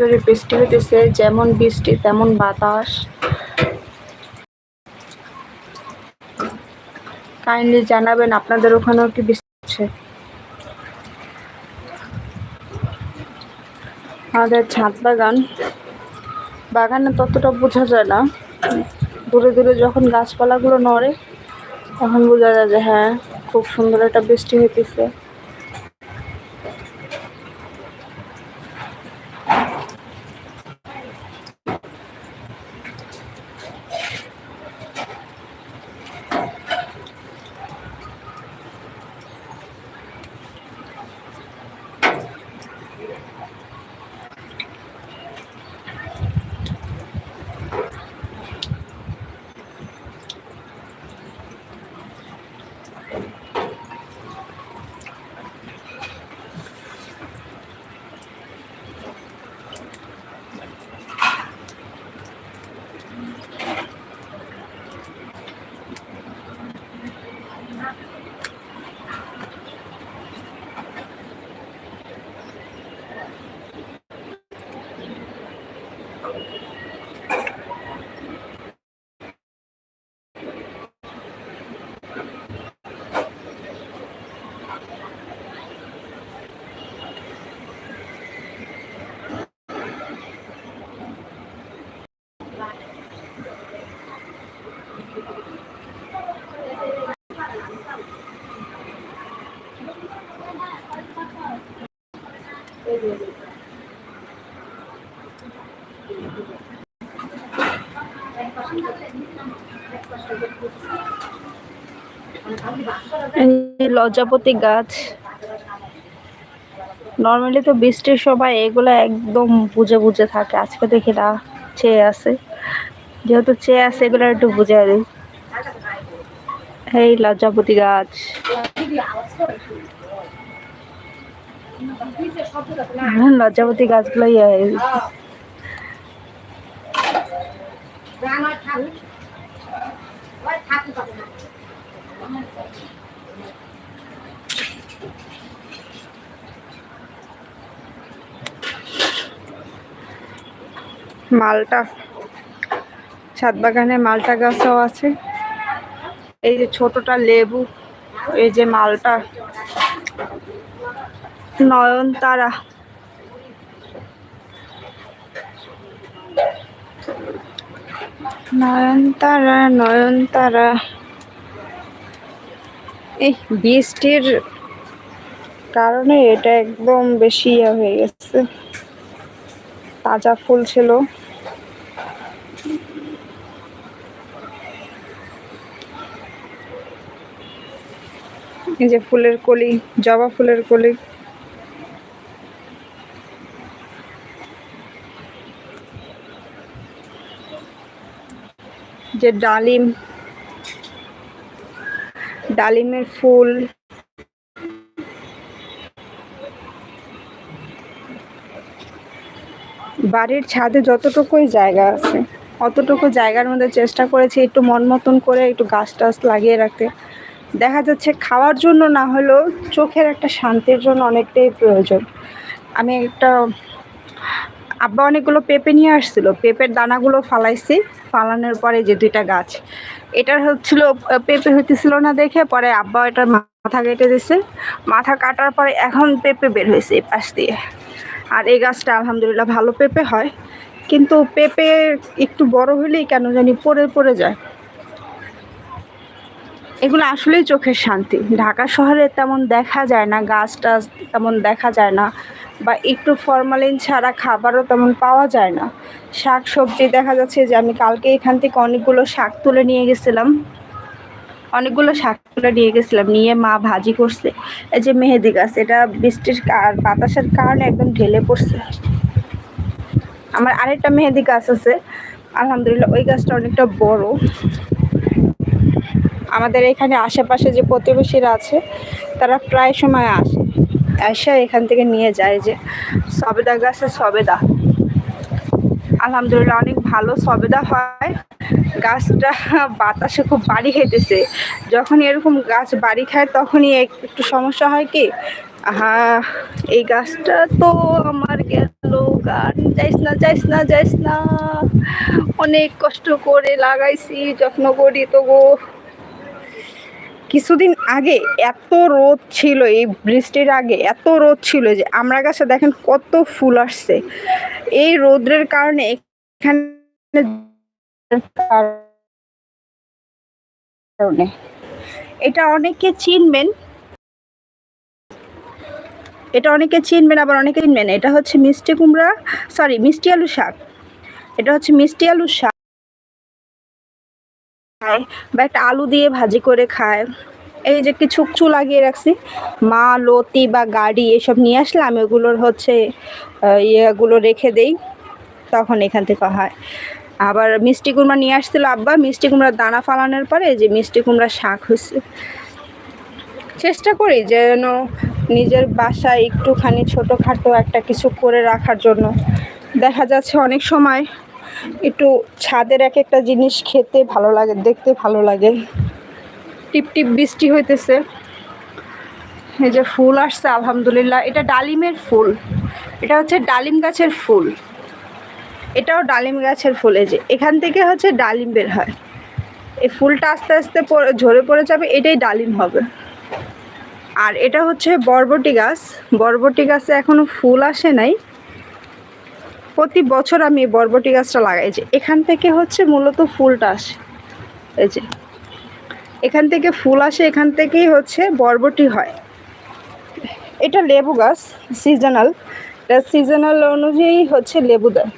জোরে বৃষ্টি হইতেছে, যেমন বৃষ্টি, তেমন বাতাস। কাইন্ডলি জানাবেন, আপনাদের ওখানেও কি বৃষ্টি হচ্ছে? আমাদের ছাদ বাগান। বাগানে ততটা বোঝা যায় না। দূরে দূরে যখন গাছপালাগুলো নড়ে, তখন বোঝা যায় যে হ্যাঁ খুব সুন্দর একটা বৃষ্টি হইতেছে। লজ্জাপতি গাছ। নর্মালি তো বৃষ্টির সময় এগুলো একদম বুঝে বুঝে থাকে। আজকে দেখি না, চেয়ে আছে। যেহেতু চেয়ে আছে, এগুলো একটু বুঝে দিই এই লজ্জাপতি গাছ। হ্যাঁ, লজ্জাপতি গাছগুলো ইয়ে হয়ে মালটা ছাদ বাগানে মালটা গাছও আছে। এই যে ছোটটা লেবু এই যে মালটা। নয়নতারা। নয়নতারা নয়নতারা। এই বৃষ্টির কারণে এটা একদম বেশি ইয়ে হয়ে গেছে। তাজা ফুল ছিল। এই যে ফুলের কলি, জবা ফুলের কলি। যে ডালিম, ডালিমের ফুল, বাড়ির ছাদে যতটুকুই জায়গা আছে, অতটুকু জায়গার মধ্যে চেষ্টা করেছি একটু মন মতন করে একটু গাছ টাছ লাগিয়ে রাখতে। দেখা যাচ্ছে খাওয়ার জন্য না হলেও চোখের একটা শান্তির জন্য অনেকটাই প্রয়োজন। আমি একটা আব্বা অনেকগুলো পেঁপে নিয়ে আসছিল। পেঁপের দানাগুলো ফালাইছি, ফালানোর পরে যে দুইটা গাছ, এটার হচ্ছিল, পেঁপে হইতেছিল না দেখে পরে আব্বা এটার মাথা কেটে দিছে। মাথা কাটার পরে এখন পেঁপে বের হয়েছে এই পাশ দিয়ে। আর এই গাছটা আলহামদুলিল্লাহ ভালো পেঁপে হয়। কিন্তু পেঁপে একটু বড় হলেই কেন জানি পড়ে পড়ে যায়। এগুলো আসলেই চোখের শান্তি। ঢাকা শহরে তেমন দেখা যায় না, গাছ টাছ তেমন দেখা যায় না বা একটু ফরমালিন ছাড়া খাবারও তেমন পাওয়া যায় না। শাক সবজি দেখা যাচ্ছে যে আমি কালকে এখান থেকে অনেকগুলো শাক তুলে নিয়ে গেছিলাম। অনেকগুলো শাক তুলে নিয়ে গেছিলাম, নিয়ে মা ভাজি করছে। এই যে মেহেদি গাছ, এটা বৃষ্টির আর বাতাসের কারণে একদম ঢেলে পড়ছে। আমার আরেকটা মেহেদি গাছ আছে। আলহামদুলিল্লাহ, ওই গাছটা অনেকটা বড়। আমাদের এখানে আশেপাশে যে প্রতিবেশীরা আছে, তারা প্রায় সময় আসে। এসে এখান থেকে নিয়ে যায় যে, সবেদা গাছে সবেদা। আলহামদুলিল্লাহ অনেক ভালো সবেদা হয়। গাছটা বাতাসে খুব বাড়ি খেতেছে যখন এরকম গাছ বাড়ি খায়, তখনই একটু সমস্যা হয় কি হ্যাঁ এই গাছটা তো আমার গেল, গান যাইস না যাইস না যাইস না। অনেক কষ্ট করে লাগাইছি, যত্ন করি তো গো। কিছুদিন আগে এত রোদ ছিল, এই বৃষ্টির আগে এত রোদ ছিল যে আমরা গাছে দেখেন কত ফুল আসছে। এই রোদ্রের কারণে এখানে কারণে এটা অনেকে চিনবেন। এটা অনেকে চিনবেন, আবার অনেকে চিনবেন এটা হচ্ছে মিষ্টি কুমড়া সরি মিষ্টি আলু শাক। এটা হচ্ছে মিষ্টি আলু শাক। খায় বা একটা আলু দিয়ে ভাজি করে খায়। এই যে কিছু চু লাগিয়ে রাখছি, মা, লতি বা গাড়ি এসব নিয়ে আসলে আমি ওগুলোর হচ্ছে ইয়েগুলো রেখে দেই, তখন এখান থেকে হয়। আবার মিষ্টি কুমড়া নিয়ে আসছিল আব্বা, মিষ্টি কুমড়ার দানা ফালানোর পরে যে মিষ্টি কুমড়া শাক হয়েছে। চেষ্টা করি যেন নিজের বাসায় একটুখানি ছোটোখাটো একটা কিছু করে রাখার জন্য। দেখা যাচ্ছে অনেক সময় একটু ছাদের এক একটা জিনিস খেতে ভালো লাগে, দেখতে ভালো লাগে। টিপ টিপ বৃষ্টি হইতেছে। এই যে ফুল আসছে, আলহামদুলিল্লাহ। এটা ডালিমের ফুল। এটা হচ্ছে ডালিম গাছের ফুল। এটাও ডালিম গাছের ফুল। এই যে এখান থেকে হচ্ছে ডালিম বের হয়। এই ফুলটা আস্তে আস্তে ঝরে পড়ে যাবে, এটাই ডালিম হবে। আর এটা হচ্ছে বরবটি গাছ। বরবটি গাছে এখনও ফুল আসে নাই। প্রতি বছর আমি বরবটি গাছটা লাগাই। যে এখান থেকে হচ্ছে মূলত ফুলটা আসে। এই যে এখান থেকে ফুল আসে, এখান থেকেই হচ্ছে বরবটি হয়। এটা লেবু গাছ সিজনাল এটা সিজনাল অনুযায়ী হচ্ছে লেবু দেয়।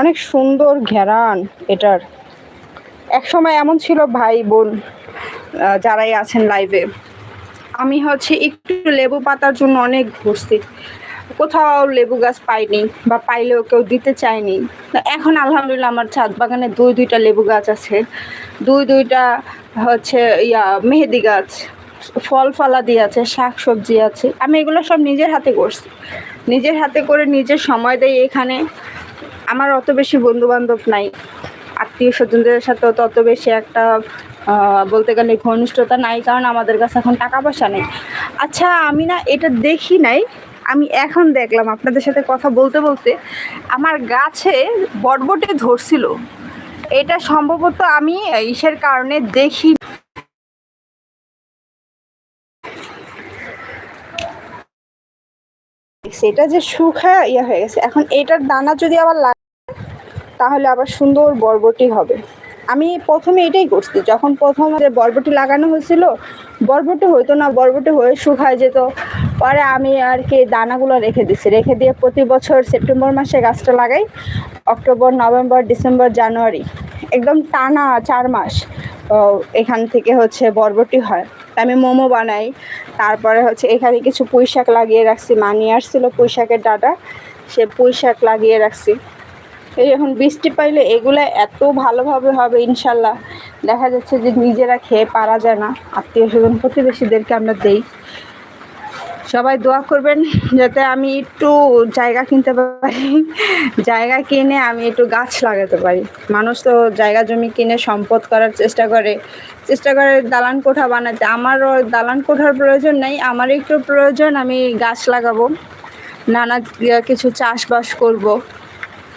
অনেক সুন্দর ঘেরান এটার। এক সময় এমন ছিল ভাই বোন যারাই আছেন লাইভে আমি হচ্ছে একটু লেবু পাতার জন্য অনেক ঘুরছি কোথাও লেবু গাছ পাইনি বা পাইলেও কেউ দিতে চায়নি। এখন আলহামদুলিল্লাহ আমার ছাদ বাগানে দুই, দুইটা লেবু গাছ আছে। দুই, দুইটা হচ্ছে ইয়া মেহেদি গাছ, ফল ফলাদি আছে, শাক সবজি আছে। আমি এগুলো সব নিজের হাতে করছি। নিজের হাতে করে নিজের সময় দেয় এখানে। আমার অত বেশি বন্ধু বান্ধব নাই। আত্মীয় স্বজনদের সাথে তত বেশি একটা বলতে গেলে ঘনিষ্ঠতা নাই, কারণ আমাদের কাছে এখন টাকা পয়সা নেই। আচ্ছা আমি না এটা দেখি নাই। আমি এখন দেখলাম আপনাদের সাথে কথা বলতে বলতে আমার গাছে বটবটে ধরছিল। এটা সম্ভবত আমি ইসের কারণে দেখি। সেটা যে শুকা ইয়ে হয়ে গেছে। এখন এটার দানা যদি আবার লাগে, তাহলে আবার সুন্দর বরবটি হবে। আমি প্রথমে এটাই করছি, যখন প্রথম বরবটি লাগানো হয়েছিল, বরবটি হইতো না, বরবটি হয়ে শুকায় যেত। পরে আমি আর কি দানাগুলো রেখে দিছি, রেখে দিয়ে প্রতি বছর সেপ্টেম্বর মাসে গাছটা লাগাই, অক্টোবর, নভেম্বর, ডিসেম্বর, জানুয়ারি। একদম টানা চার মাস এখান থেকে হচ্ছে বরবটি হয়। আমি মোমো বানাই, তারপরে হচ্ছে এখানে কিছু পুঁই শাক লাগিয়ে রাখছি মানিয়ে আসছিল পুঁই শাকের ডাটা, সে পুঁই শাক লাগিয়ে রাখছি। এই এখন বৃষ্টি পাইলে এগুলো এত ভালোভাবে হবে ইনশাল্লাহ। দেখা যাচ্ছে যে নিজেরা খেয়ে পারা যায় না। আত্মীয় স্বজন প্রতিবেশীদেরকে আমরা দেই। সবাই দোয়া করবেন যাতে আমি একটু জায়গা কিনতে পারি। জায়গা কিনে আমি একটু গাছ লাগাতে পারি। মানুষ তো জায়গা, জমি কিনে সম্পদ করার চেষ্টা করে। চেষ্টা করে দালান কোঠা বানাতে। আমারও দালান কোঠার প্রয়োজন নেই। আমার একটু প্রয়োজন আমি গাছ লাগাবো। নানা কিছু চাষবাস করব।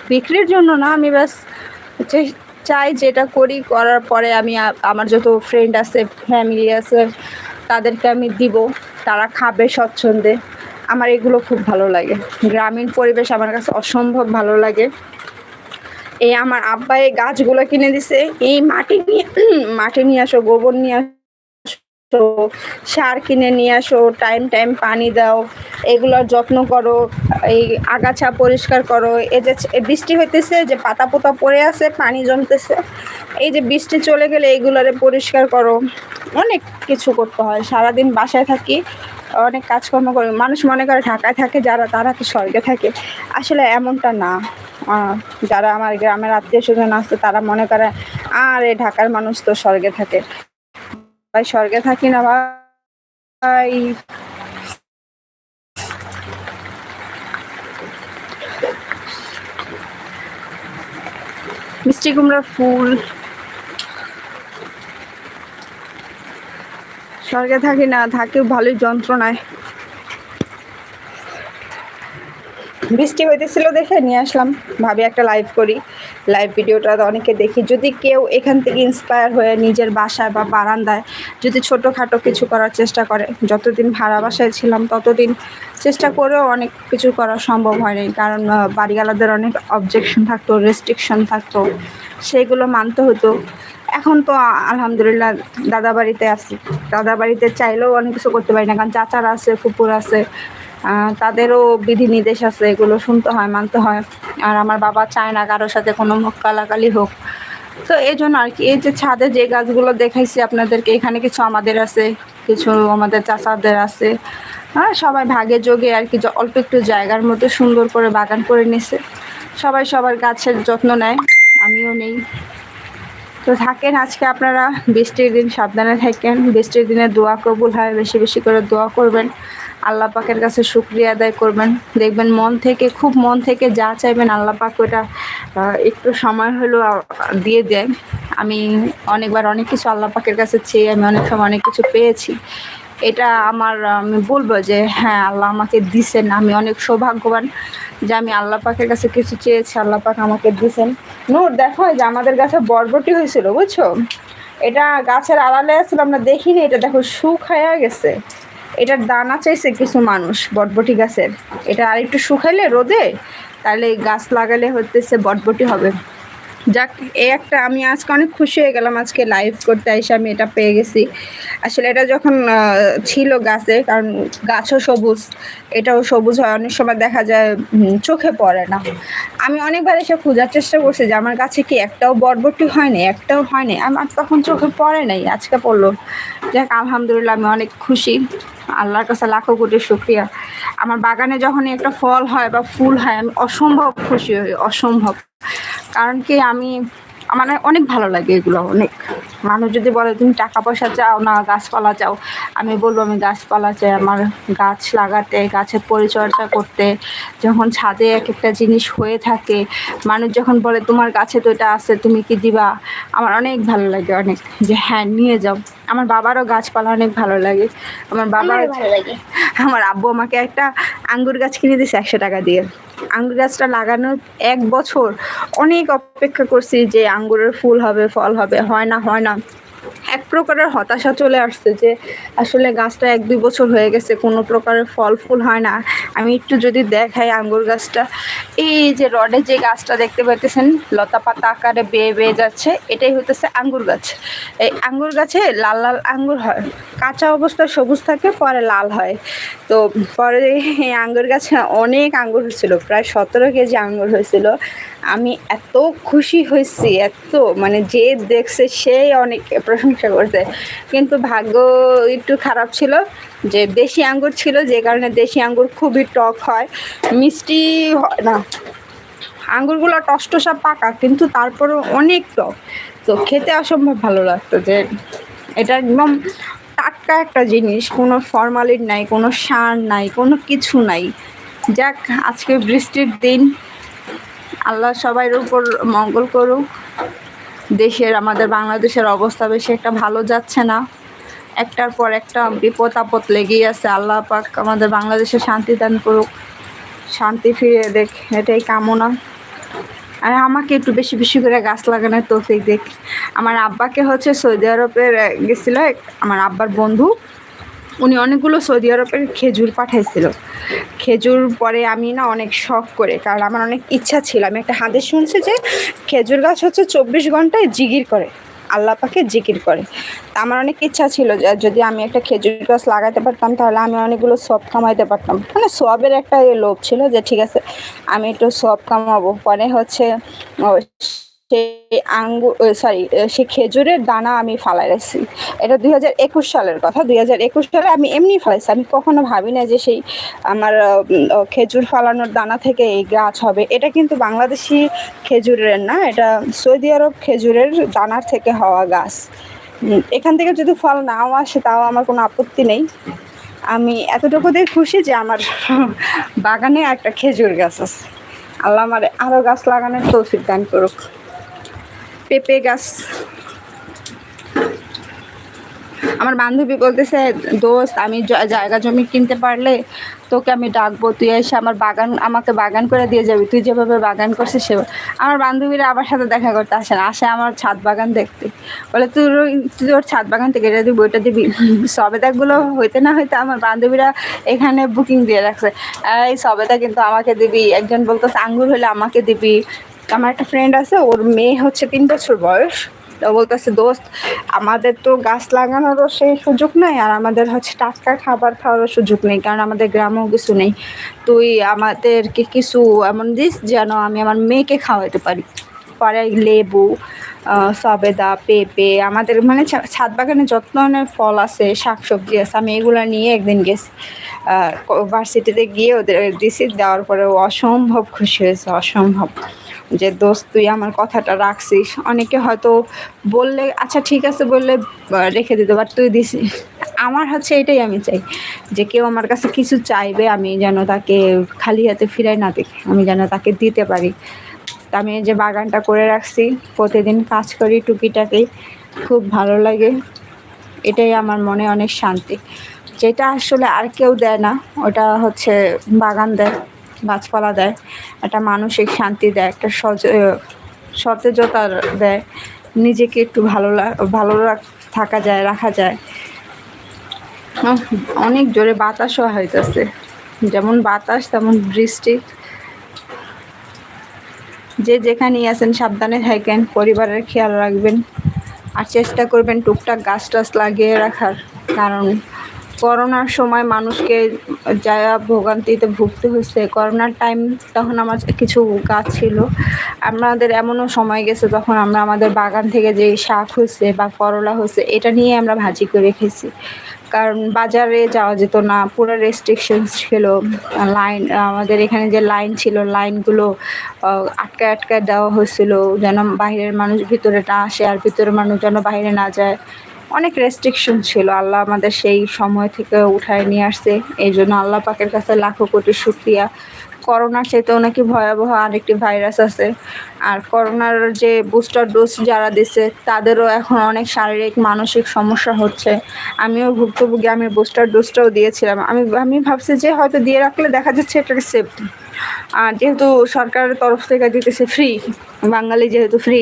বিক্রির জন্য না, আমি ব্যাস চাই যেটা করি, করার পরে আমি আমার যত ফ্রেন্ড আছে ফ্যামিলি আছে, তাদেরকে আমি দিব। তারা খাবে স্বচ্ছন্দে। আমার এগুলো খুব ভালো লাগে। গ্রামীণ পরিবেশ আমার কাছে অসম্ভব ভালো লাগে। এই আমার আব্বা এই গাছগুলো কিনে দিছে। এই মাটি নিয়ে মাটি নিয়ে আসো, গোবর নিয়ে আসো সার কিনে নিয়ে আসো টাইম টাইম পানি দাও, এগুলোর যত্ন করো, এই আগাছা পরিষ্কার করো। এই যে বৃষ্টি হইতেছে, যে পাতা পোতা পড়ে আছে, পানি জমতেছে, এই যে বৃষ্টি চলে গেলে এইগুলোরে পরিষ্কার করো। অনেক কিছু করতে হয়, সারাদিন বাসায় থাকি, অনেক কাজকর্ম করি। মানুষ মনে করে ঢাকায় থাকে, যারা, তারা কি স্বর্গে থাকে। আসলে এমনটা না। যারা আমার গ্রামের আত্মীয় স্বজন আছে, তারা মনে করে, আর এই ঢাকার মানুষ তো স্বর্গে থাকে। ভাই স্বর্গে থাকি না ভাই। মিষ্টি কুমড়ার ফুল। স্বর্গে থাকি না থাকে ভালোই যন্ত্রণায়। বৃষ্টি হইতেছিল দেখে নিয়ে আসলাম। ভাবি একটা লাইভ করি। লাইভ ভিডিওটা অনেকে দেখি। যদি কেউ এখান থেকে ইন্সপায়ার হয়ে নিজের বাসায় বা বারান্দায় যদি ছোটোখাটো কিছু করার চেষ্টা করে, যতদিন ভাড়া বাসায় ছিলাম ততদিন চেষ্টা করেও অনেক কিছু করা সম্ভব হয়নি। কারণ বাড়িওয়ালাদের অনেক অবজেকশন থাকতো রেস্ট্রিকশন থাকতো সেইগুলো মানতে হতো। এখন তো আলহামদুলিল্লাহ দাদা বাড়িতে আছি। দাদা বাড়িতে চাইলেও অনেক কিছু করতে পারি না। কারণ চাচারা আছে, ফুপুর আছে তাদেরও বিধিনির্দেশ আছে, এগুলো শুনতে হয়, মানতে হয়। আর আমার বাবা চায় না কারোর সাথে কোনো কালাকালি হোক। তো এই জন্য আর কি, এই যে ছাদে যে গাছগুলো দেখাইছি আপনাদেরকে, এখানে কিছু আমাদের আছে, কিছু আমাদের চাচাদের আছে। হ্যাঁ সবাই ভাগে যোগে আর কি, অল্প একটু জায়গার মধ্যে সুন্দর করে বাগান করে নিছে। সবাই সবার গাছের যত্ন নেয়, আমিও নেই। তো থাকেন আজকে আপনারা, বৃষ্টির দিন সাবধানে থাকেন, বৃষ্টির দিনে দোয়া কবুল হয়, বেশি বেশি করে দোয়া করবেন। আল্লাহ পাকের কাছে শুক্রিয়া আদায় করবেন। দেখবেন মন থেকে, খুব মন থেকে যা চাইবেন আল্লাহ পাক ওটা একটু সময় হলেও দিয়ে দেয় আমি অনেকবার অনেক কিছু আল্লাহ পাকের কাছে চেয়ে আমি অনেক সময় অনেক কিছু পেয়েছি। এটা আমার, আমি বলব যে হ্যাঁ আল্লাহ আমাকে দিছেন। আমি অনেক সৌভাগ্যবান যে আমি আল্লাহ পাকের কাছে কিছু চেয়েছি, আল্লাহ পাক আমাকে দিছেন। নূর, দেখো যে আমাদের গাছে বরবটি হয়েছিল, বুঝছ? এটা গাছের আড়ালে আসলে আমরা দেখিনি, এটা দেখো শুকায়া গেছে। এটার দানা চাইছে কিছু মানুষ, বটবটি গাছের। এটা আরেকটু শুকাইলে রোদে, তাহলে গাছ লাগালে হতেছে বটবটি হবে। যাক, এই একটা, আমি আজকে অনেক খুশি হয়ে গেলাম আজকে লাইভ করতে, এসে আমি এটা পেয়ে গেছি। আসলে এটা যখন ছিল গাছে, কারণ গাছও সবুজ, এটাও সবুজ হয়, অনেক সময় দেখা যায় চোখে পড়ে না। আমি অনেকবার এসে খোঁজার চেষ্টা করছি যে আমার কাছে কি একটাও বরবটি হয়নি, একটাও হয়নি আমার তখন চোখে পড়ে নাই, আজকে পড়ল। যাক, আলহামদুলিল্লাহ, আমি অনেক খুশি। আল্লাহর কাছে লাখো কোটি শুক্রিয়া। আমার বাগানে যখনই একটা ফল হয় বা ফুল হয়, আমি অসম্ভব খুশি হই, অসম্ভব। কারণ কি আমি আমার অনেক ভালো লাগে এগুলো, অনেক। মানুষ যদি বলে, তুমি টাকা পয়সা চাও না, গাছপালা চাও? আমি বলব, আমি গাছপালা চাই, আমার গাছ লাগাতে, গাছের পরিচর্যা করতে। যখন ছাদে এক একটা জিনিস হয়ে থাকে, মানুষ যখন বলে, তোমার গাছে তো এটা আছে, তুমি কি দিবা? আমার অনেক ভালো লাগে, অনেক। যে হ্যাঁ নিয়ে যাও। আমার বাবারও গাছপালা অনেক ভালো লাগে। আমার ভালো লাগে। আমার আব্বু আমাকে একটা আঙ্গুর গাছ কিনে দিয়েছে একশো টাকা দিয়ে। আঙ্গুর গাছটা লাগানোর এক বছর অনেক অপেক্ষা করছি যে আঙ্গুরের ফুল হবে ফল হবে হয় না হয় না। এক প্রকারের হতাশা চলে আসছে যে আসলে গাছটা এক দুই বছর হয়ে গেছে, কোনো প্রকারের ফল ফুল হয় না। আমি একটু যদি দেখাই আঙ্গুর গাছটা, এই যে রডে যে গাছটা দেখতে পাইতেছেন, লতা পাতা আকারে বেয়ে বেয়ে যাচ্ছে, এটাই হইতেছে আঙ্গুর গাছ। এই আঙ্গুর গাছে লাল লাল আঙ্গুর হয়, কাঁচা অবস্থায় সবুজ থাকে, পরে লাল হয়। তো পরে এই আঙ্গুর গাছে অনেক আঙ্গুর হয়েছিল, প্রায় সতেরো কেজি আঙ্গুর হয়েছিল। আমি এত খুশি হয়েছি, এত মানে যে দেখছে সেই অনেক প্রশংসা করছে। কিন্তু ভাগ্য একটু খারাপ ছিল, যে দেশি আঙ্গুর ছিল, যে কারণে দেশি আঙ্গুর খুবই টক হয়, মিষ্টি হয় না। আঙ্গুরগুলো টসটসা পাকা, কিন্তু তারপরেও অনেক টক। তো খেতে অসম্ভব ভালো লাগতো যে এটা একদম টাটকা একটা জিনিস, কোনো ফরমালিন নাই, কোনো সার নাই, কোনো কিছু নাই। যাক, আজকে বৃষ্টির দিন। আল্লাহ সবার উপর মঙ্গল করুক। দেশের, আমাদের বাংলাদেশের অবস্থা বেশি একটা ভালো যাচ্ছে না। একটার পর একটা বিপদ আপদ লেগেই আছে। আল্লাহ পাক আমাদের বাংলাদেশে শান্তি দান করুক। শান্তি ফিরিয়ে দেখ, এটাই কামনা। আর আমাকে একটু বেশি বেশি করে গাছ লাগানোর তৌফিক দেখ। আমার আব্বাকে হচ্ছে সৌদি আরবের, গেছিল গেছিল আমার আব্বার বন্ধু। উনি অনেকগুলো সৌদি আরবের খেজুর পাঠাইছিল। খেজুর পরে আমি না অনেক শখ করে, কারণ আমার অনেক ইচ্ছা ছিল। আমি একটা হাতে শুনছি যে খেজুর গাছ হচ্ছে চব্বিশ ঘন্টায় জিগির করে, আল্লাহ পাকে জিকির করে। আমার অনেক ইচ্ছা ছিল যে যদি আমি একটা খেজুর গাছ লাগাতে পারতাম, তাহলে আমি অনেকগুলো সব কামাইতে পারতাম। মানে সবের একটা লোভ ছিল যে, ঠিক আছে, আমি একটু সব কামাবো। পরে হচ্ছে সেই আঙ্গুর সরি সেই খেজুরের দানা আমি ফালাই রাখছি এটা দুই হাজার একুশ সালের কথা। দুই হাজার একুশ সালে আমি এমনি ফালাইছি। আমি কখনো ভাবি না যে সেই আমার খেজুর ফালানোর দানা থেকে এই গাছ হবে। এটা কিন্তু বাংলাদেশি খেজুরের না। এটা সৌদি আরব খেজুরের দানার থেকে হওয়া গাছ। এখান থেকে যদি ফল নাও আসে, তাও আমার কোনো আপত্তি নেই। আমি এতটুকুতেই খুশি যে আমার বাগানে একটা খেজুর গাছ আছে। আল্লাহ আমার আরও গাছ লাগানোর তৌফিক দান করুক। পেঁপে গাছ। আমার বান্ধবী বলতেছে, দোস্ত, আমি জায়গা জমি কিনতে পারলে তোকে আমি ডাকবো। তুই এসে আমার বাগান, আমাকে বাগান করে দিয়ে যাবি। তুই যেভাবে বাগান করছিস সেভাবে আমার বান্ধবীরা আমার সাথে দেখা করতে আসে না। আসে আমার ছাদ বাগান দেখতে। বলে, তুই তুই ওর ছাদ বাগান থেকে এটা দিবি ওইটা দিবি? সবেদাগুলো হইতে না হইতে আমার বান্ধবীরা এখানে বুকিং দিয়ে রাখছে। এই সবেদা কিন্তু আমাকে দিবি। একজন বলতো আঙ্গুর হলে আমাকে দিবি। আমার একটা ফ্রেন্ড আছে, ওর মেয়ে হচ্ছে তিন বছর বয়স। তো বলতেছে, দোস্ত, আমাদের তো গাছ লাগানোরও সেই সুযোগ নেই, আর আমাদের হচ্ছে টাটকা খাবার খাওয়ারও সুযোগ নেই, কারণ আমাদের গ্রামেও কিছু নেই। তুই আমাদেরকে কিছু এমন দিস যেন আমি আমার মেয়েকে খাওয়াতে পারি। পরে লেবু সবেদা, পেঁপে, আমাদের মানে ছাদ বাগানে যত ধরনের ফল আছে শাক সবজি আছে, আমি এগুলো নিয়ে একদিন গেছি। ভার্সিটিতে গিয়ে ওদের দিছি, দেওয়ার পরে অসম্ভব খুশি হয়েছে, অসম্ভব। যে, দোস্ত, তুই আমার কথাটা রাখছিস। অনেকে হয়তো বললে আচ্ছা ঠিক আছে, বললে রেখে দিতে, বাট তুই দিস আমার হচ্ছে এটাই আমি চাই, যে কেউ আমার কাছে কিছু চাইবে, আমি যেন তাকে খালি হাতে ফিরাই না দেখি, আমি যেন তাকে দিতে পারি। আমি যে বাগানটা করে রাখছি, প্রতিদিন কাজ করি টুকিটাকি, খুব ভালো লাগে। এটাই আমার মনে অনেক শান্তি। যেটা আসলে আর কেউ দেয় না, ওটা হচ্ছে বাগান দেয়। গাছপালা দেয়, একটা মানসিক শান্তি দেয়, একটা সজ সতেজতা দেয়, নিজেকে একটু ভালো ভালো থাকা যায়, রাখা যায়। অনেক জোরে বাতাসও হইতেছে। যেমন বাতাস, তেমন বৃষ্টি। যে যেখানেই আছেন, সাবধানে থাকেন, পরিবারের খেয়াল রাখবেন। আর চেষ্টা করবেন টুকটাক গাছ টাছ লাগিয়ে রাখার কারণ। করোনার সময় মানুষকে যা ভোগান্তিতে ভুগতে হয়েছে। করোনার টাইম তখন আমার কিছু গাছ ছিল। আমাদের এমনও সময় গেছে তখন আমরা আমাদের বাগান থেকে যে শাক হয়েছে বা করলা হয়েছে, এটা নিয়ে আমরা ভাজি করে খেয়েছি। কারণ বাজারে যাওয়া যেত না, পুরো রেস্ট্রিকশনস ছিল। লাইন আমাদের এখানে যে লাইন ছিল লাইনগুলো আটকায় আটকায় দেওয়া হয়েছিল যেন বাইরের মানুষ ভিতরে না আসে আর ভিতরের মানুষ যেন বাইরে না যায়। অনেক রেস্ট্রিকশন ছিল। আল্লাহ আমাদের সেই সময় থেকে উঠায় নিয়ে আসছে। এই জন্য আল্লাহ পাকের কাছে লাখো কোটি শুক্রিয়া। করোনার চাইতেও নাকি ভয়াবহ আরেকটি ভাইরাস আছে। আর করোনার যে বুস্টার ডোজ যারা দিছে, তাদেরও এখন অনেক শারীরিক, মানসিক সমস্যা হচ্ছে। আমিও ভুক্তভোগী, আমি বুস্টার ডোজটাও দিয়েছিলাম। আমি আমি ভাবছি যে হয়তো দিয়ে রাখলে দেখা যাচ্ছে এটা সেফটি আর যেহেতু সরকারের তরফ থেকে দিতেছে ফ্রি বাঙালি যেহেতু ফ্রি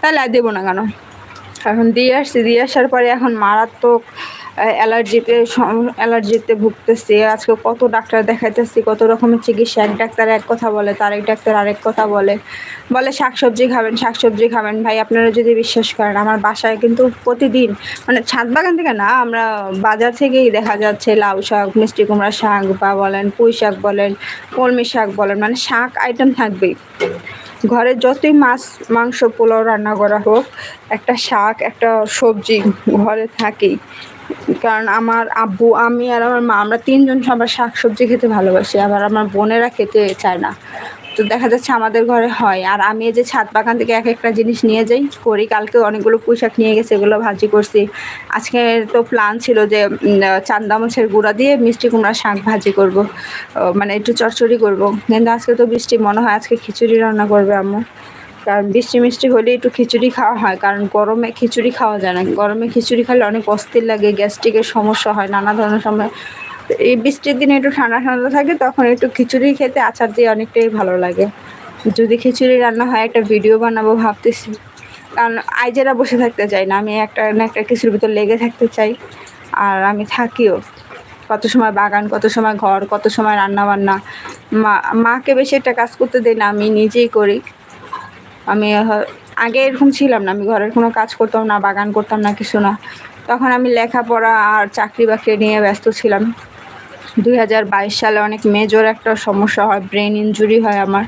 তাহলে আর দেবো না কেন? এখন দিয়ে আসছি, দিয়ে আসার পরে এখন মারাত্মক অ্যালার্জিতে অ্যালার্জিতে ভুগতেছি। আজকে কত ডাক্তার দেখাইতেছি, কত রকমের চিকিৎসা, এক ডাক্তার এক কথা বলে তার এক ডাক্তার আরেক কথা বলে। বলে, শাকসবজি খাবেন শাকসবজি খাবেন। ভাই, আপনারা যদি বিশ্বাস করেন, আমার বাসায় কিন্তু প্রতিদিন মানে ছাদ বাগান থেকে না, আমরা বাজার থেকেই দেখা যাচ্ছে লাউ শাক, মিষ্টি কুমড়া শাক বা বলেন পুঁই শাক বলেন, কলমি শাক বলেন মানে শাক আইটেম থাকবেই। ঘরে যতই মাছ, মাংস, পোলাও রান্না করা হোক, একটা শাক, একটা সবজি ঘরে থাকেই। কারণ আমার আব্বু, আমি আর আমার মা, আমরা তিনজন সবার শাক সবজি খেতে ভালোবাসি, আবার আমার বোনেরা খেতে চায় না। তো দেখা যাচ্ছে আমাদের ঘরে হয়। আর আমি এই যে ছাদ বাগান থেকে এক একটা জিনিস নিয়ে যাই, করি। কালকে অনেকগুলো পুঁইশাক নিয়ে গেছে, এগুলো ভাজি করছি। আজকে তো প্ল্যান ছিল যে চান্দা মাছের গুঁড়া দিয়ে মিষ্টি কুমড়া শাক ভাজি করব। মানে একটু চচ্চড়ি করব। কিন্তু আজকে তো বৃষ্টি, মনে হয় আজকে খিচুড়ি রান্না করবে আম্মু। কারণ বৃষ্টি মিষ্টি হলে একটু খিচুড়ি খাওয়া হয়, কারণ গরমে খিচুড়ি খাওয়া যায় না। গরমে খিচুড়ি খেলে অনেক অস্থির লাগে, গ্যাস্ট্রিকের সমস্যা হয়, নানা ধরনের সময় এই বৃষ্টির দিনে একটু ঠান্ডা ঠান্ডা থাকে, তখন একটু খিচুড়ি খেতে আচার দিয়ে অনেকটাই ভালো লাগে। যদি খিচুড়ি রান্না হয়, একটা ভিডিও বানাবো ভাবতেছি। কারণ আইজেরা বসে থাকতে চাই না, আমি একটা না একটা কিছুর ভিতর লেগে থাকতে চাই, আর আমি থাকিও। কত সময় বাগান, কত সময় ঘর, কত সময় রান্না বান্না মা, মাকে বেশি একটা কাজ করতে দিই না, আমি নিজেই করি। আমি আগে এরকম ছিলাম না, আমি ঘরের কোনো কাজ করতাম না, বাগান করতাম না, কিছু না। তখন আমি লেখাপড়া আর চাকরি বাকরি নিয়ে ব্যস্ত ছিলাম। দুই হাজার বাইশ সালে অনেক মেজর একটা সমস্যা হয় ব্রেন ইনজুরি হয় আমার।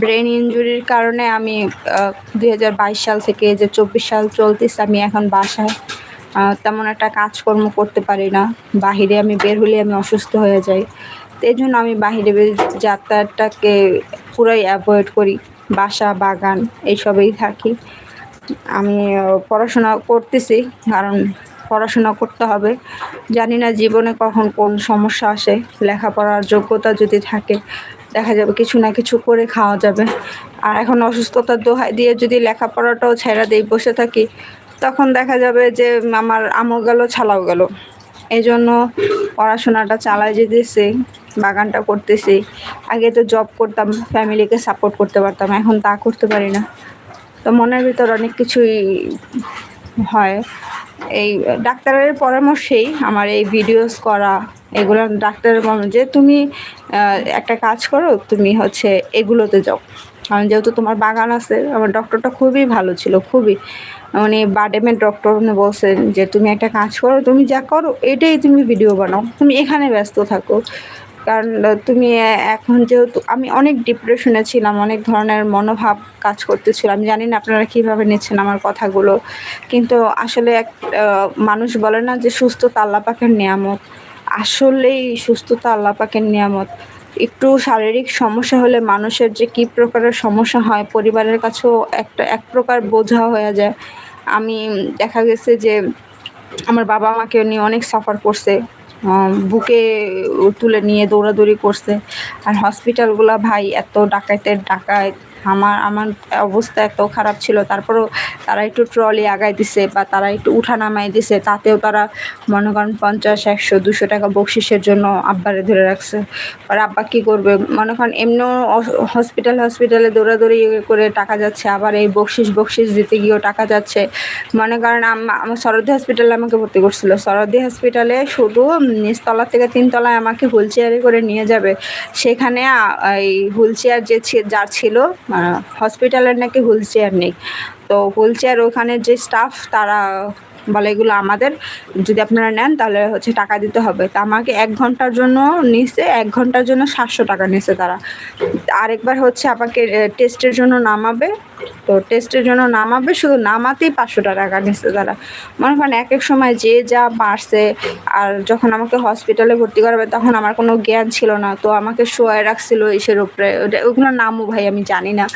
ব্রেন ইনজুরির কারণে আমি দুই হাজার বাইশ সাল থেকে যে চব্বিশ সাল চলতেছে, আমি এখন বাসায় তেমন একটা কাজকর্ম করতে পারি না। বাহিরে আমি বের হলে আমি অসুস্থ হয়ে যাই। এই জন্য আমি বাহিরে বের যাত্রাটাকে পুরোই অ্যাভয়েড করি। বাসা, বাগান, এইসবেই থাকি। আমি পড়াশোনা করতেছি, কারণ পড়াশোনা করতে হবে। জানি না জীবনে কখন কোন সমস্যা আসে। লেখাপড়ার যোগ্যতা যদি থাকে, দেখা যাবে কিছু না কিছু করে খাওয়া যাবে। আর এখন অসুস্থতার দোহাই দিয়ে যদি লেখাপড়াটাও ছেড়ে দিয়ে বসে থাকি, তখন দেখা যাবে যে আমার আমও গেল, ছালাও গেল। এই জন্য পড়াশোনাটা চালাই যেতেছি, বাগানটা করতেছি। আগে তো জব করতাম ফ্যামিলিকে সাপোর্ট করতে পারতাম, এখন তা করতে পারি না। তো মনের ভিতর অনেক কিছুই হয়। এই ডাক্তারের পরামর্শেই আমার এই ভিডিওস করা, এগুলো ডাক্তারের পরামর্শ, যে তুমি একটা কাজ করো, তুমি হচ্ছে এগুলোতে যাও। কারণ যেহেতু তোমার বাগান আছে, আমার ডক্টরটা খুবই ভালো ছিল, খুবই। উনি বাডেমের ডক্টর উনি বলছেন যে, তুমি একটা কাজ করো, তুমি যা করো, এটাই তুমি ভিডিও বানাও। তুমি এখানে ব্যস্ত থাকো। কারণ তুমি এখন যেহেতু, আমি অনেক ডিপ্রেশনে ছিলাম, অনেক ধরনের মনোভাব কাজ করতেছিল। আমি জানি না আপনারা কীভাবে নিচ্ছেন আমার কথাগুলো। কিন্তু আসলে এক মানুষ বলে না যে সুস্থতা আল্লাহ পাকের নিয়ামত। আসলেই সুস্থতা আল্লাহ পাকের নিয়ামত। একটু শারীরিক সমস্যা হলে মানুষের যে কী প্রকারের সমস্যা হয়, পরিবারের কাছেও একটা, এক প্রকার বোঝা হয়ে যায়। আমি, দেখা গেছে যে আমার বাবা আমাকে নিয়ে অনেক সাফার করছে। বুকে তুলে নিয়ে দৌড়াদৌড়ি করছে। আর হসপিটালগুলো ভাই এত ডাকাতের ডাকাত আমার আমার অবস্থা এত খারাপ ছিল। তারপরেও তারা একটু ট্রলি আগায় দিছে বা তারা একটু উঠা নামাই দিছে, তাতেও তারা মনে করেন পঞ্চাশ, একশো, দুশো টাকা বকশিসের জন্য আব্বারে ধরে রাখছে। আর আব্বা কী করবে? মনে করেন এমনিও হসপিটাল হসপিটালে দৌড়াদৌড়ি করে টাকা যাচ্ছে, আবার এই বকশিস বকশিস দিতে গিয়েও টাকা যাচ্ছে। মনে করেন আম- আমার সরদি হসপিটালে আমাকে ভর্তি করছিল। সরদি হসপিটালে শুধু নিচতলা থেকে তিনতলায় আমাকে হুইল চেয়ারে করে নিয়ে যাবে। সেখানে এই হুইল চেয়ার যে যার ছিল হসপিটালের নাকি হুইল চেয়ার নেই। তো হুইল চেয়ার ওখানে যে স্টাফ তারা বলে এগুলো আমাদের, যদি আপনারা নেন তাহলে হচ্ছে টাকা দিতে হবে। তা আমাকে এক ঘণ্টার জন্য নিছে, এক ঘণ্টার জন্য সাতশো টাকা নিছে তারা। আরেকবার হচ্ছে আমাকে টেস্টের জন্য নামাবে তো টেস্টের জন্য নামাবে, শুধু নামাতেই পাঁচশো টাকা নিচ্ছে তারা। মনে করেন এক এক সময় যে যা পারছে আর যখন আমাকে হসপিটালে ভর্তি করাবে, তখন আমার কোনো জ্ঞান ছিল না। তো আমাকে শোয়ায় রাখছিল ইসের উপরে। ওটা, ওগুলোর নামও ভাই আমি জানি না।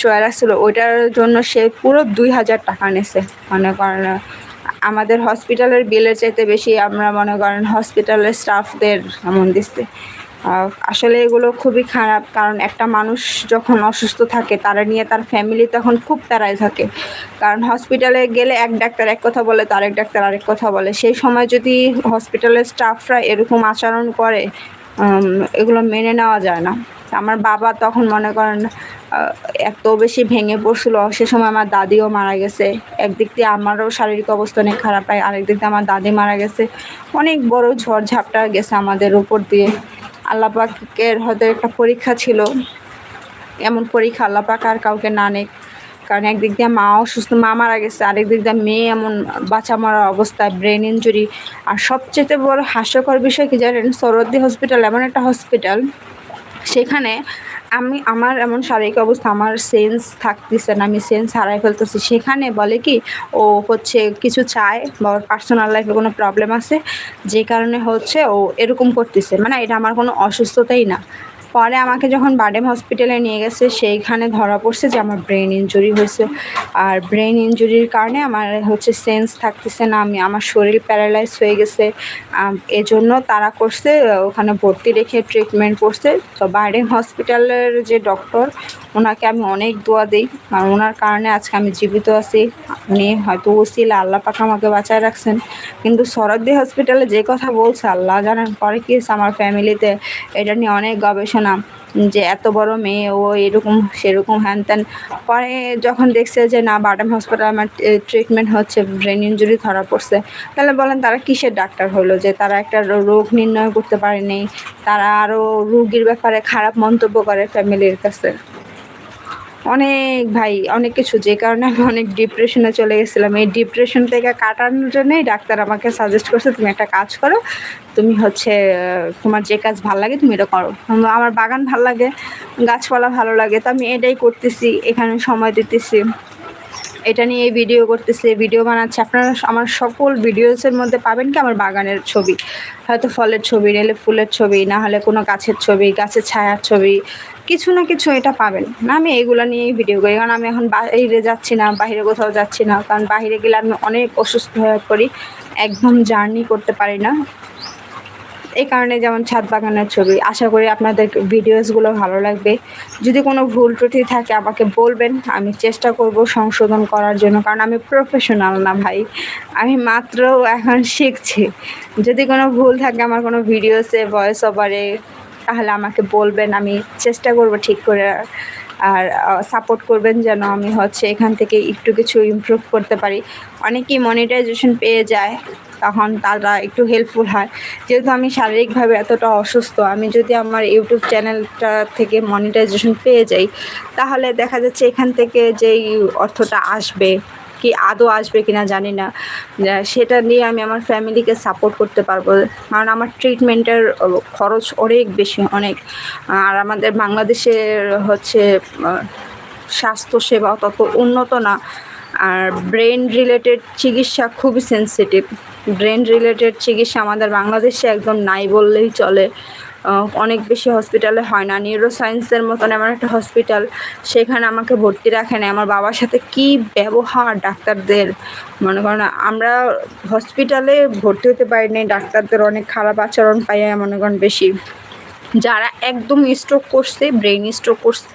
শোয়ায় রাখছিল। ওইটার জন্য সে পুরো দুই হাজার টাকা নিছে। মনে করেন, আমাদের হসপিটালের বিলের চাইতে বেশি আমরা মনে করেন হসপিটালের স্টাফদের এমন দিচ্ছে। আসলে এগুলো খুবই খারাপ, কারণ একটা মানুষ যখন অসুস্থ থাকে, তারা নিয়ে তার ফ্যামিলি তখন খুব তাড়ায় থাকে। কারণ হসপিটালে গেলে এক ডাক্তার এক কথা বলে তার এক ডাক্তার আরেক কথা বলে। সেই সময় যদি হসপিটালের স্টাফরা এরকম আচরণ করে এগুলো মেনে নেওয়া যায় না। আমার বাবা তখন মনে করেন এত বেশি ভেঙে পড়ছিল। সে সময় আমার দাদিও মারা গেছে। একদিক দিয়ে আমারও শারীরিক অবস্থা অনেক খারাপ। হয় আরেক দিক দিয়ে আমার দাদি মারা গেছে। অনেক বড় ঝড় ঝাপটা গেছে আমাদের উপর দিয়ে। আল্লাহ পাকের হয়তো একটা পরীক্ষা ছিল। এমন পরীক্ষা আল্লাপাক আর কাউকে না নেক। কারণ একদিক দিয়ে মা অসুস্থ, মা মারা গেছে, আরেক দিক দিয়ে মেয়ে এমন বাঁচা মারা অবস্থায় ব্রেন ইঞ্জুরি আর সবচেয়ে বড় হাস্যকর বিষয় কি জানেন? সরদ্দি হসপিটাল এমন একটা হসপিটাল সেখানে আমি, আমার এমন শারীরিক অবস্থা, আমার সেন্স থাকতেছে না, আমি সেন্স হারাই ফেলতেছি। সেখানে বলে কি, ও হচ্ছে কিছু চায় বা ওর পার্সোনাল লাইফে কোনো প্রবলেম আছে, যে কারণে হচ্ছে ও এরকম করতেছে। মানে এটা আমার কোনো অসুস্থতাই না। পরে আমাকে যখন বাডেম হসপিটালে নিয়ে গেছে, সেইখানে ধরা পড়ছে যে আমার ব্রেন ইঞ্জুরি হয়েছে। আর ব্রেন ইঞ্জুরির কারণে আমার হচ্ছে সেন্স থাকতেছে না, আমি, আমার শরীর প্যারালাইজ হয়ে গেছে। এজন্য তারা করছে, ওখানে ভর্তি রেখে ট্রিটমেন্ট করছে। তো বাডেম হসপিটালের যে ডক্টর ওনাকে আমি অনেক দোয়া দিই। আর ওনার কারণে আজকে আমি জীবিত আছি। উনি হয়তো ওসিলা আল্লাহ পাক আমাকে বাঁচায় রাখছেন। কিন্তু সরদ্দি হসপিটালে যে কথা বলছে, আল্লাহ জানেন পরে কি আমার ফ্যামিলিতে এটা নিয়ে অনেক গবেষণা, যে এত বড় মেয়ে, ও এরকম, সেরকম হ্যান ত্যান। পরে যখন দেখছে যে না বাটাম হসপিটালে আমার ট্রিটমেন্ট হচ্ছে ব্রেন ইঞ্জুরি ধরা পড়ছে, তাহলে বলেন তারা কিসের ডাক্তার হলো? যে তারা একটা রোগ নির্ণয় করতে পারেনি। তারা আরও রুগীর ব্যাপারে খারাপ মন্তব্য করে ফ্যামিলির কাছে। অনেক ভাই, অনেক কিছু। যে কারণে আমি অনেক ডিপ্রেশনে চলে গেছিলাম। এই ডিপ্রেশন থেকে কাটানোর জন্যই ডাক্তার আমাকে সাজেস্ট করছে, তুমি একটা কাজ করো। তুমি হচ্ছে, তোমার যে কাজ ভালো লাগে, তুমি এটা করো। আমার বাগান ভালো লাগে, গাছপালা ভালো লাগে। তো আমি এটাই করতেছি, এখানে সময় দিতেছি। এটা নিয়ে ভিডিও করতেছি ভিডিও বানাচ্ছে। আপনারা আমার সকল ভিডিওসের মধ্যে পাবেন কি? আমার বাগানের ছবি। হয়তো ফলের ছবি নাহলে ফুলের ছবি, না হলে কোনো গাছের ছবি, গাছের ছায়ার ছবি, কিছু না কিছু এটা পাবেন। না, আমি এগুলো নিয়েই ভিডিও করি। কারণ আমি এখন বাইরে যাচ্ছি না, বাইরে কোথাও যাচ্ছি না। কারণ বাইরে গেলে আমি অনেক অসুস্থ হয়ে পড়ি। একদম জার্নি করতে পারি না। এই কারণে যেমন ছাদ বাগানের ছবি, আশা করি আপনাদের ভিডিওসগুলো ভালো লাগবে। যদি কোনো ভুল ত্রুটি থাকে আমাকে বলবেন, আমি চেষ্টা করব সংশোধন করার জন্য, কারণ আমি প্রফেশনাল না ভাই। আমি মাত্র এখন শিখছি। যদি কোনো ভুল থাকে আমার কোনো ভিডিওসে ভয়েস ওভারে তাহলে আমাকে বলবেন, আমি চেষ্টা করব ঠিক করে আর সাপোর্ট করবেন যেন আমি হচ্ছে এখান থেকে একটু কিছু ইমপ্রুভ করতে পারি। অনেকেই মনিটাইজেশন পেয়ে যায়, তখন তারা একটু হেল্পফুল হয়। যেহেতু আমি শারীরিকভাবে এতটা অসুস্থ, আমি যদি আমার ইউটিউব চ্যানেলটা থেকে মনিটাইজেশন পেয়ে যাই, তাহলে দেখা যাচ্ছে এখান থেকে যেই অর্থটা আসবে কি আদৌ আসবে কিনা জানি না। সেটা নিয়ে আমি আমার ফ্যামিলিকে সাপোর্ট করতে পারব। কারণ আমার ট্রিটমেন্টের খরচ অনেক বেশি, অনেক। আর আমাদের বাংলাদেশের হচ্ছে স্বাস্থ্যসেবা তত উন্নত না। আর ব্রেন রিলেটেড চিকিৎসা খুবই সেন্সিটিভ ব্রেন রিলেটেড চিকিৎসা আমাদের বাংলাদেশে একদম নাই বললেই চলে। অনেক বেশি হসপিটালে হয় না। নিউরো সায়েন্সের মতন এমন একটা হসপিটাল সেখানে আমাকে ভর্তি রাখে না আমার বাবার সাথে কি ব্যবহার ডাক্তারদের? মনে করেন, আমরা হসপিটালে ভর্তি হতে পারিনি ডাক্তারদের অনেক খারাপ আচরণ পাই মনে করেন বেশি। যারা একদম স্ট্রোক করছে ব্রেন স্ট্রোক করছে,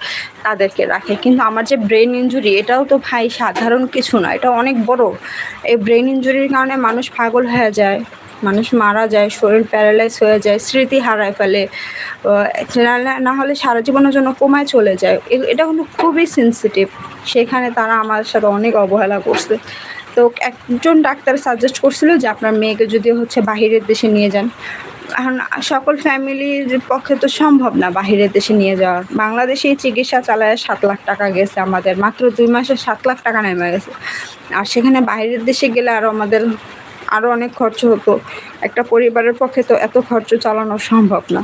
তাদেরকে রাখে। কিন্তু আমার যে ব্রেন ইঞ্জুরি এটাও তো ভাই সাধারণ কিছু না, এটা অনেক বড়। এই ব্রেন ইঞ্জুরির কারণে মানুষ পাগল হয়ে যায়। মানুষ মারা যায়, শরীর প্যারালাইজ হয়ে যায়, স্মৃতি হারায় ফেলে না হলে সারা জীবনের জন্য কমায় চলে যায়। এটা কিন্তু খুবই সেন্সিটিভ সেখানে তারা আমার সাথে অনেক অবহেলা করছে। তো একজন ডাক্তার সাজেস্ট করছিল যে আপনার মেয়েকে যদি হচ্ছে বাহিরের দেশে নিয়ে যান। এখন সকল ফ্যামিলির পক্ষে তো সম্ভব না বাহিরের দেশে নিয়ে যাওয়া। বাংলাদেশেই চিকিৎসা চালায় সাত লাখ টাকা গেছে আমাদের। মাত্র দুই মাসে সাত লাখ টাকা নেমে গেছে। আর সেখানে বাইরের দেশে গেলে আরও আমাদের আরও অনেক খরচ হতো। একটা পরিবারের পক্ষে তো এত খরচ চালানো সম্ভব না।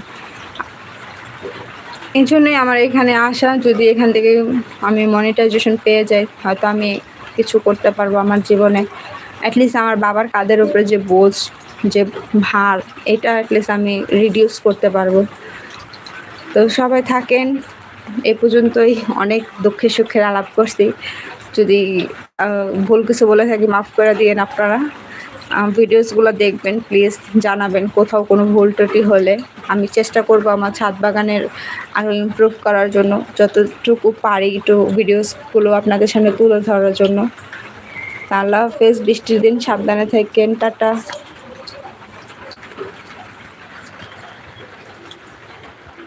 এই জন্যই আমার এখানে আসা, যদি এখান থেকে আমি মনিটাইজেশন পেয়ে যাই, হয়তো আমি কিছু করতে পারব আমার জীবনে। অ্যাটলিস্ট আমার বাবার কাদের উপরে যে বোঝ, যে ভার, এটা অ্যাটলিস্ট আমি রিডিউস করতে পারব। তো সবাই থাকেন, এ পর্যন্তই অনেক দুঃখে সুখের আলাপ করছি। যদি ভুল কিছু বলে থাকি, মাফ করে দিয়েন আপনারা। ভিডিওসগুলো দেখবেন প্লিজ জানাবেন কোথাও কোনো ভুল টুটি হলে। আমি চেষ্টা করব আমার ছাদ বাগানের আরও ইম্প্রুভ করার জন্য। যতটুকু পারি একটু ভিডিওসগুলো আপনাদের সামনে তুলে ধরার জন্য। তাহলে হাফেজ, বৃষ্টির দিন সাবধানে থাকেন, টাটা।